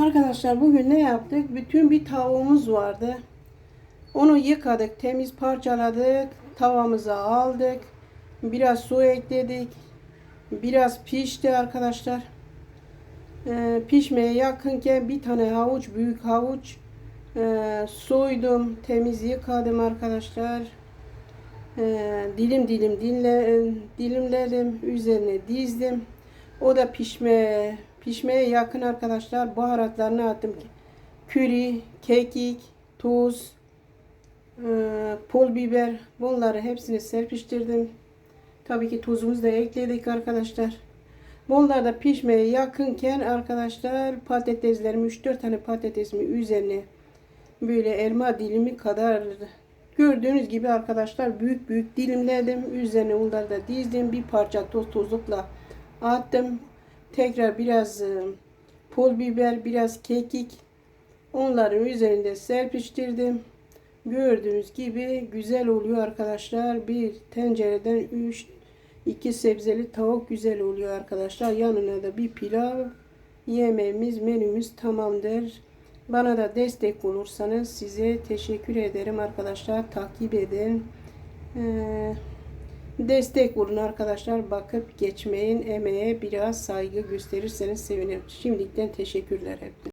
Arkadaşlar bugün ne yaptık? Bütün bir tavuğumuz vardı. Onu yıkadık, temiz parçaladık, tavamıza aldık. Biraz su ekledik. Biraz pişti arkadaşlar. Ee, pişmeye yakınken bir tane havuç, büyük havuç e, soydum, temiz yıkadım arkadaşlar. Ee, dilim dilim dinle, dilimledim, üzerine dizdim. O da pişme pişmeye yakın arkadaşlar. Baharatlarını attım. Küri, kekik, tuz, e, pul biber bunları hepsini serpiştirdim. Tabii ki tuzumuzu da ekledik arkadaşlar. Bunlar da pişmeye yakınken arkadaşlar patateslerimi 3-4 tane patatesimi üzerine böyle elma dilimi kadar gördüğünüz gibi arkadaşlar büyük büyük dilimledim. Üzerine onları da dizdim. Bir parça toz tozlukla attım. Tekrar biraz e, pul biber, biraz kekik onların üzerinde serpiştirdim. Gördüğünüz gibi güzel oluyor arkadaşlar. Bir tencereden 3 2 sebzeli tavuk güzel oluyor arkadaşlar. Yanına da bir pilav yemeğimiz, menümüz tamamdır. Bana da destek olursanız size teşekkür ederim arkadaşlar. Takip edin. Ee, destek olun arkadaşlar. Bakıp geçmeyin. Emeğe biraz saygı gösterirseniz sevinirim. Şimdiden teşekkürler hep.